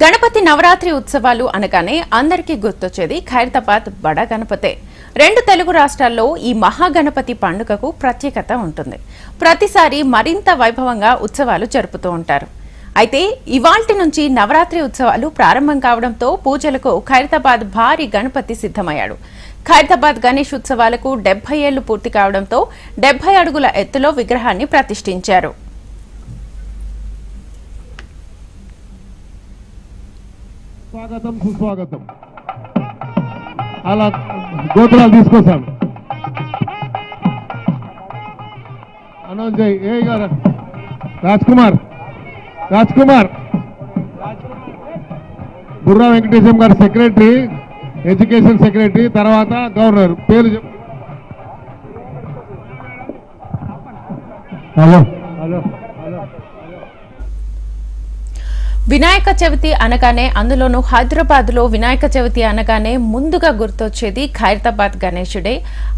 గణపతి నవరాత్రి ఉత్సవాలు అనగానే అందరికీ గుర్తొచ్చేది ఖైరతాబాద్ బడ గణపతే. రెండు తెలుగు రాష్ట్రాల్లో ఈ మహాగణపతి పండుగకు ప్రత్యేకత ఉంటుంది. ప్రతిసారి మరింత వైభవంగా ఉత్సవాలు జరుపుతూ ఉంటారు. అయితే ఇవాల్టి నుంచి నవరాత్రి ఉత్సవాలు ప్రారంభం కావడంతో పూజలకు ఖైరతాబాద్ భారీ గణపతి సిద్ధమయ్యాడు. ఖైరతాబాద్ గణేష్ ఉత్సవాలకు డెబ్బై ఏళ్ళు పూర్తి కావడంతో డెబ్బై అడుగుల ఎత్తులో విగ్రహాన్ని ప్రతిష్ఠించారు. స్వాగతం సుస్వాగతం. అలా గోత్రాలు తీసుకొస్తాను. అనౌన్స్ చేయి. ఏ గారు. Raj Kumar Raj Kumar Burra Venkatesham garu secretary education secretary తర్వాత గవర్నర్. పేరు హలో. హలో. వినాయక చవితి అనగానే అందులోనూ హైదరాబాద్లో వినాయక చవితి అనగానే ముందుగా గుర్తొచ్చేది ఖైరతాబాద్ గణేశుడే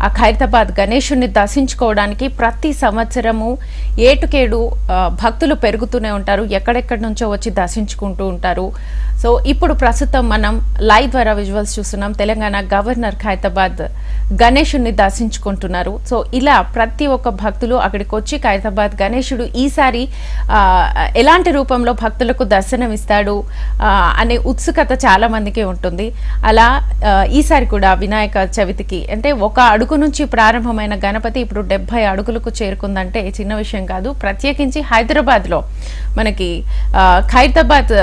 ఆ ఖైరతాబాద్ గణేశుడిని దర్శించుకోవడానికి ప్రతి సంవత్సరము ఏటుకేడు భక్తులు పెరుగుతూనే ఉంటారు. ఎక్కడెక్కడి నుంచో వచ్చి దర్శించుకుంటూ ఉంటారు. సో ఇప్పుడు ప్రస్తుతం మనం లైవ్ ద్వారా విజువల్స్ చూస్తున్నాం. తెలంగాణ గవర్నర్ ఖైరతాబాద్ గణేశుడిని దర్శించుకుంటున్నారు. సో ఇలా ప్రతి ఒక్క భక్తులు అక్కడికి వచ్చి ఖైరతాబాద్ గణేశుడు ఈసారి ఎలాంటి రూపంలో భక్తులకు దర్శనమిస్తాడు అనే ఉత్సుకత చాలామందికి ఉంటుంది. అలా ఈసారి కూడా వినాయక చవితికి అంటే ఒక అడుగు నుంచి ప్రారంభమైన గణపతి ఇప్పుడు డెబ్బై అడుగులకు చేరుకుందంటే చిన్న విషయం కాదు. ప్రత్యేకించి హైదరాబాద్లో మనకి ఖైరతాబాద్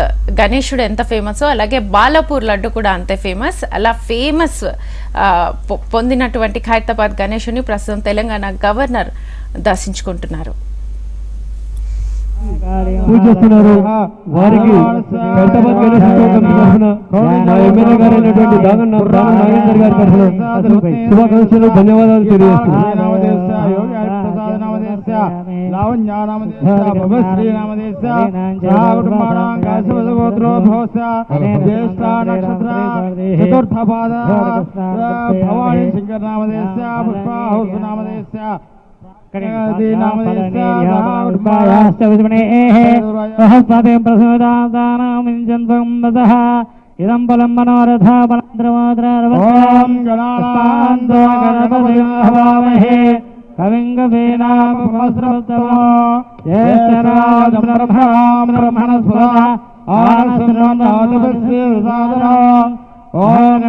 గణేశుడు ఎంత ఫేమస్ అలాగే బాలాపూర్ లడ్డు కూడా అంతే ఫేమస్. అలా ఫేమస్ పొందినటువంటి ఖైరతాబాద్ గణేశుని ప్రస్తుతం తెలంగాణ గవర్నర్ దర్శించుకుంటున్నారు. పూజిస్తున్నారు. వారికి హైదరాబాద్ గణేష్ ఉత్సవం తరఫున మా ఎమ్మెల్యే గారు అయినటువంటి దాగన్ దాగన్ నాగేందర్ గారి తరఫున శుభాకాంక్షలు ధన్యవాదాలు తెలియజేస్తున్నాను ఇదం బలం మనోరథ ఓం గణానాందోగణపతిమహే కవిం కవీనామస్రవత్తమో జ్యేష్ఠరాజం బ్రహ్మాం బ్రహ్మణస్పద ఆనస్సున్నోతపస్యేసాదనో ఓం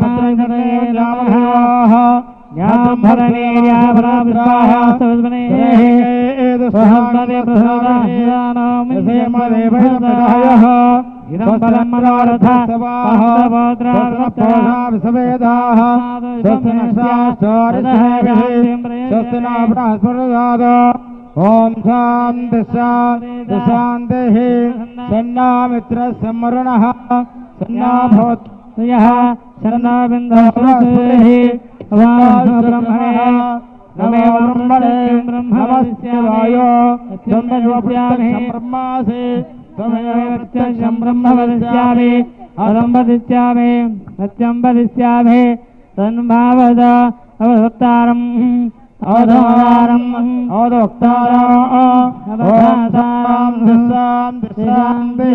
గణపతిమహే నమః జ్ఞాతం ఇదం బలం మనోరథ ఓం శాంతి శాంతి శాంతి సన్నామిత్ర సంవరణ సన్నాభవత్ నమేవ బ్రహ్మణే నమస్తే వాయో త్వమేవ ప్రత్యక్షం బ్రహ్మాసి త్వమేవ ప్రత్యక్షం బ్రహ్మ వదిష్యామి అలం వదిష్యామి సత్యం వదిష్యామి తన్భావద అవతారం అవతారం అవదోక్తారం ఓం శాంతి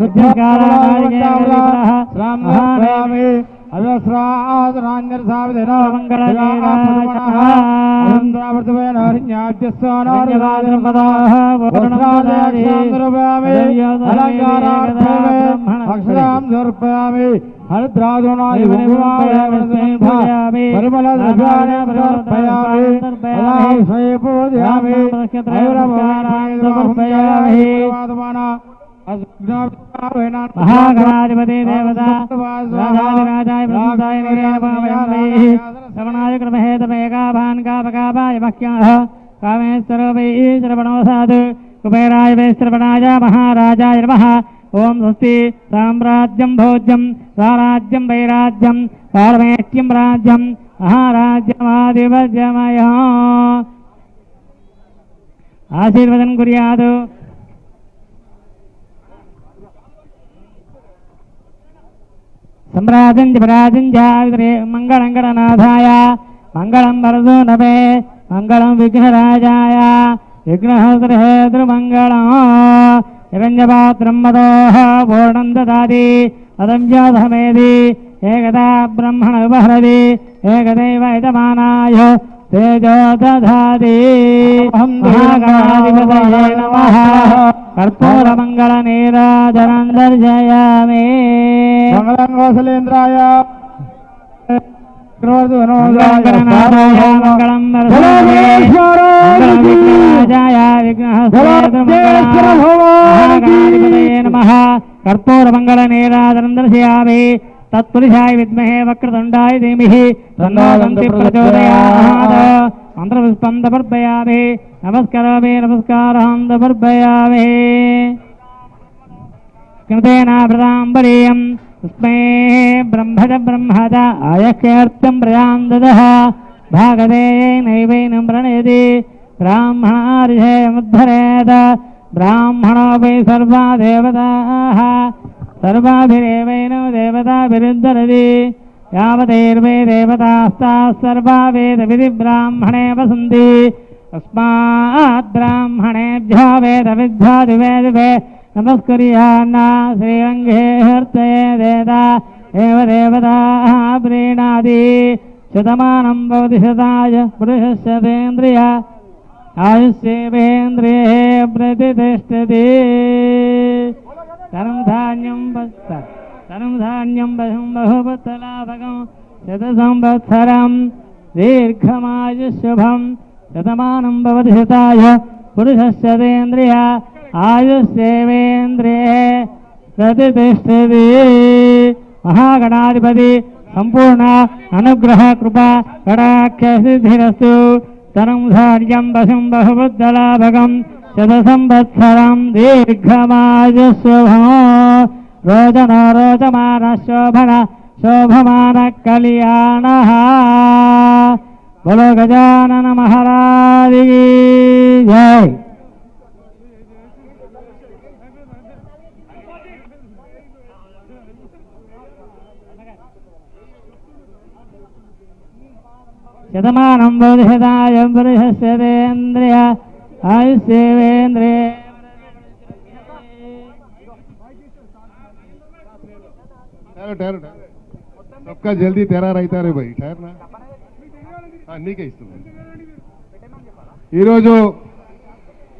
శాంతి శాంతి ఓం గణాధిపతి నమః శుద్ధ్యామి అజస్రాదనాన్యర్సావిధినో అక్షరాం సమర్పయామి హరిద్రాదునాది మహాగణాధిపతి దేవత రాజాధిరాజాయ ప్రసంతాయ నిరేణపామయామి శ్రవణాయ కృమహేతమేకాభాన్ కాపకాపాయ మహ్యాః కామేశ్వరో శ్రవణోసాద్ కుబేరాయ వై శ్రవణాయ మహారాజాయ నమః. ఓం స్వస్తి సామ్రాజ్యం భోజ్యం స్వరాజ్యం వైరాజ్యం పారమేష్ట్యం రాజ్యం మహారాజ్యమాధిపత్యమయ. ఆశీర్వదం కుర్యాదు. सम्राजं जपराजं जाग्रे मङ्गलं गणनाथाय मङ्गलं वरदो नभे मङ्गलं विघ्नराजाय विघ्नहस्त्रहेतृमङ्गलम् हिरण्यपात्रं मदोः पूर्णं ददाति पदं जाधमेदि एकदा ब्रह्मण उपहरति एकदैव यजमानाय तेजो दधाति महागणाधिपतये नमः कर्पूरमङ्गलनीराजनं दर्शयामि मङ्गलं कौशलेन्द्राय कर्पूरमङ्गलनीराजनं दर्शयामि తత్పురుషాయ విద్మహే వక్రదండాయ ధీమహి తన్నాదంతి ప్రచోదయాత్. మంత్రపుష్పం దమర్పయామి నమస్కరామి నమస్కారం దమర్పయామి కృతేనాభృతాంబరీయం తస్మే బ్రహ్మజ బ్రహ్మద ఆయకేర్థం ప్రయాందద భాగదే నైవైనం ప్రణయతి. బ్రాహ్మణారిధేయముద్ధరేత బ్రాహ్మణోపై సర్వా దేవతాः సర్వాభిరేవైన దేవతాభిరుద్ధరది యావతైర్వే దేవతాస్తాస్సర్వా వేదవిధి బ్రాహ్మణే వసంతి. అస్మాద్బ్రాహ్మణేభ్యో వేదవిద్వాదివేదివే నమస్కరియాన్నా శ్రీరంగే హర్తయే దేత ఏవ దేవతా ప్రీణాది. శతమానం భవతి శతాయ పురుషశతేంద్రియ ఆయుష్యేవేంద్రియే ప్రతిష్టతి. తరం ధాన్యం బస్త తరం ధాన్యం బహం బహుబుత్తలాభకం శత సంవత్సరం దీర్ఘమాయుశుభం శతమానం భవతి శతాయ పురుషశ్చతేంద్రియ ఆయుష్యేవేంద్రియే ప్రతిష్టది మహాగణాధిపతి సంపూర్ణ అనుగ్రహ కృప కడాఖ్య సిద్ధిరస్తు తరం ధాన్యం వశం బహుబుద్ధలాభగం శత సంవత్సరం దీర్ఘమాయుశుభం రోదన రోదమాన శోభన శోభమాన కళ్యాణ బలో గజానన మహారాజి జై శతమానం బోధిషదాయం పురుషస్యేంద్రియ ఆయుష్యేవేంద్రియ ठहरो ठहरो ठहरो सबका जल्दी तैयार रहता रे भाई ठहरना हाँ, నీకే ఇస్తున్నాను ఈరోజు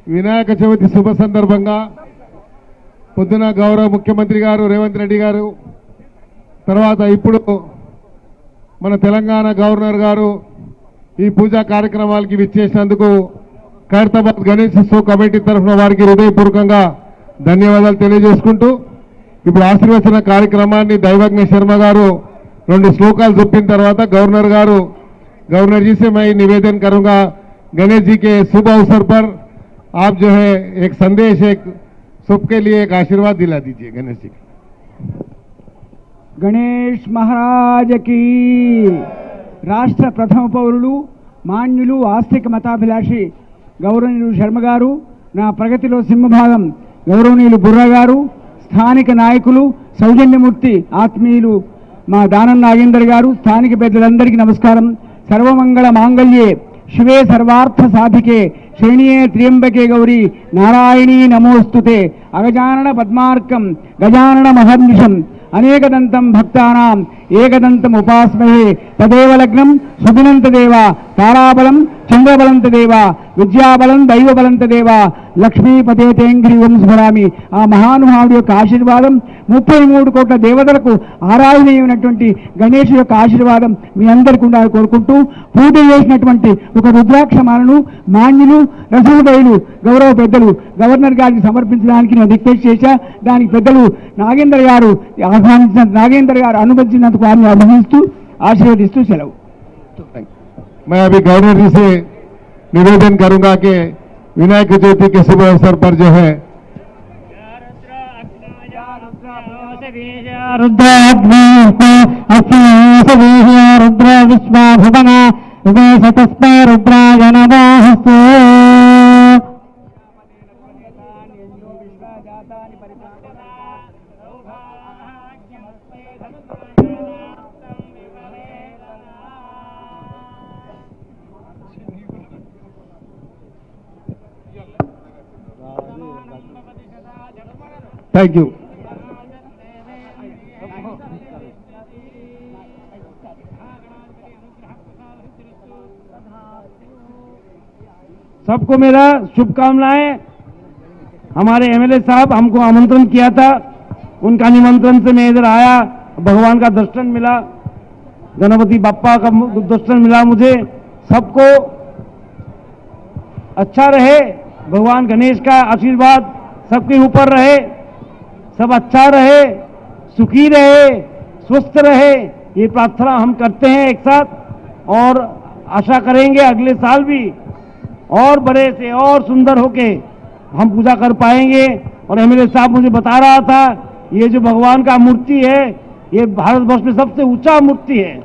వినాయక చవితి శుభ సందర్భంగా పొద్దున గౌరవ ముఖ్యమంత్రి గారు రేవంత్ రెడ్డి గారు తర్వాత ఇప్పుడు మన తెలంగాణ గవర్నర్ గారు ఈ పూజా కార్యక్రమాలకి విచ్చేసినందుకు ఖైరతాబాద్ గణేష్ ఉత్సవ్ కమిటీ తరఫున వారికి హృదయపూర్వకంగా ధన్యవాదాలు తెలియజేసుకుంటూ ఇప్పుడు ఆశీర్వచన కార్యక్రమాన్ని దైవజ్ఞ శర్మ గారు రెండు శ్లోకాలు చెప్పిన తర్వాత గవర్నర్ గారు गवर्नर जी से मैं निवेदन करूंगा गणेश जी के शुभ अवसर पर आप जो है एक संदेश एक सबके लिए एक आशीर्वाद दिला दीजिए गणेश जी గణేష్ మహారాజకి రాష్ట్ర ప్రథమ పౌరులు మాన్యులు ఆస్తిక మతాభిలాషి గౌరవనీయులు శర్మ గారు నా ప్రగతిలో సింహభాగం గౌరవనీయులు బుర్రా గారు స్థానిక నాయకులు సౌజన్యమూర్తి ఆత్మీయులు మా దానం నాగేందర్ గారు స్థానిక పెద్దలందరికీ నమస్కారం. సర్వమంగళ మాంగళ్యే శివే సర్వార్థ సాధికే శరణియే త్ర్యంబకే గౌరీ నారాయణీ నమోస్తుతే అగజానన పద్మార్కం గజానన మహర్నిషం అనేకదంతం భక్తానాం ఏకదంతం ఉపాస్మహే తదేవ లగ్నం సుదినంత దేవ తారాబలం చంద్రబలంత దేవ విద్యాబలం దైవబలంత దేవ లక్ష్మీపతే తేంగ్రి ఓం స్మరామి ఆ మహానుభావుడి యొక్క ఆశీర్వాదం ముప్పై మూడు కోట్ల దేవతలకు ఆరాధనీయమైనటువంటి గణేష్ యొక్క ఆశీర్వాదం మీ అందరికీ ఉండాలని కోరుకుంటూ పూజ చేసినటువంటి ఒక రుద్రాక్షమాలను మాన్యులు రసూదయులు గౌరవ పెద్దలు గవర్నర్ గారికి సమర్పించడానికి నేను రిక్వెస్ట్ చేశా. దానికి పెద్దలు నాగేందర్ గారు ఆహ్వానించిన నాగేందర్ గారు అనుమతించినందుకు వారిని అభినందిస్తూ ఆశీర్వదిస్తూ సెలవు. मैं अभी गवर्नर जी से निवेदन करूँगा कि विनायक ज्योति के शुभ अवसर पर जो है रुद्र विश्वा भुवन तस्मै रुद्राय नमोऽस्तु థ్యాంక్ యూ सबको मेरा शुभकामनाएं हमारे एमएलए साहब हमको आमंत्रण किया था उनका निमंत्रण से मैं इधर आया भगवान का दर्शन मिला गणपति बाप्पा का मु- दर्शन मिला मुझे सबको अच्छा रहे भगवान गणेश का आशीर्वाद सबके ऊपर रहे सब अच्छा रहे, सुखी रहे, स्वस्थ रहे, ये प्रार्थना हम करते हैं एक साथ और आशा करेंगे अगले साल भी और बड़े से और सुंदर होके हम पूजा कर पाएँगे। और एमएलए साहब मुझे बता रहा था, ये जो भगवान का मूर्ति है, ये भारतवर्ष में सबसे ऊँचा मूर्ति है।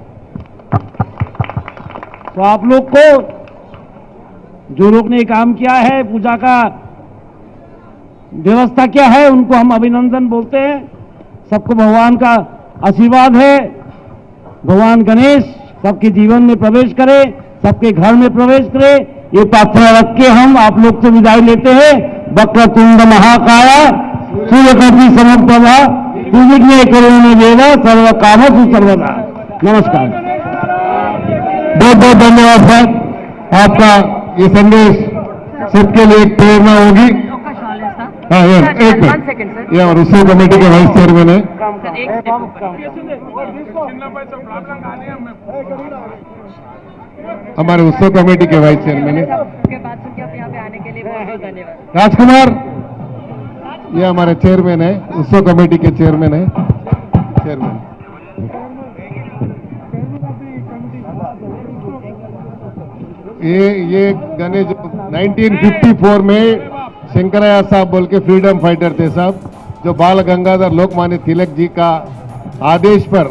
तो आप लोग को, जो लोग ने काम किया है, पूजा का व्यवस्था क्या है, उनको हम अभिनंदन बोलते हैं। सबको भगवान का आशीर्वाद है। भगवान गणेश सबके जीवन में प्रवेश करे, सबके घर में प्रवेश करे। ये प्रार्थना रख के हम आप लोग से विदाई लेते हैं। वक्रतुंड महाकाया सूर्यकर्ती समप्रभा विघ्न करुण सर्व काम सर्वदा। नमस्कार। बहुत बहुत धन्यवाद सर। आपका ये संदेश सबके लिए प्रेरणा होगी। हाँ ये एक मिनट। ये हमारे उत्सव कमेटी के वाइस चेयरमैन है। हमारे उत्सव कमेटी के वाइस चेयरमैन है। के बाद सुन के आप यहाँ पे आने के लिए बहुत बहुत धन्यवाद। राजकुमार ये हमारे चेयरमैन है उत्सव कमेटी के चेयरमैन है। चेयरमैन ये ये गणेश 1954 में शंकरैया साहब बोल के फ्रीडम फाइटर थे साहब, जो बाल गंगाधर लोकमान्य तिलक जी का आदेश पर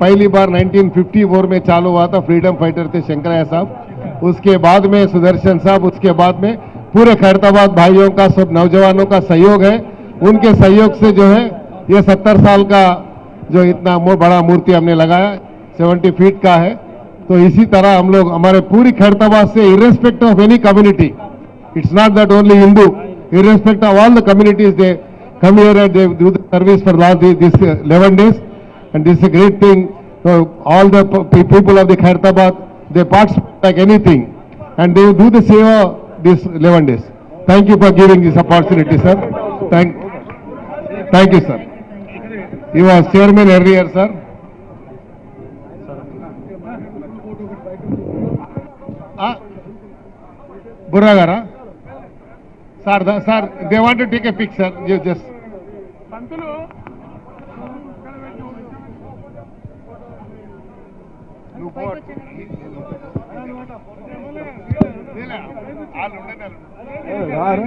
पहली बार 1954 में चालू हुआ था, फ्रीडम फाइटर थे शंकरैया साहब। उसके बाद में, सुदर्शन साहब, उसके बाद में पूरे खैरताबाद भाइयों का, सब नौजवानों का सहयोग है। उनके सहयोग से जो है, ये सत्तर साल का जो इतना बड़ा मूर्ति हमने लगाया, सेवेंटी फीट का है। तो इसी तरह हम लोग, हमारे पूरी खैरताबाद से irrespective of any community it's not that only Hindu irrespective of all the communities, they come here and they do the service for last these, these 11 days. And this is a great thing. So all the people of the Khartabad, they participate like anything. And they do the seva this 11 days. Thank you for giving this opportunity, sir. Thank, thank you, sir. He was chairman earlier, sir. Burra గారా Gara? Sir, the, sir, they want to take a picture. You just. నువ్వు పో. లే, లే, వాళ్ళు వాళ్ళు.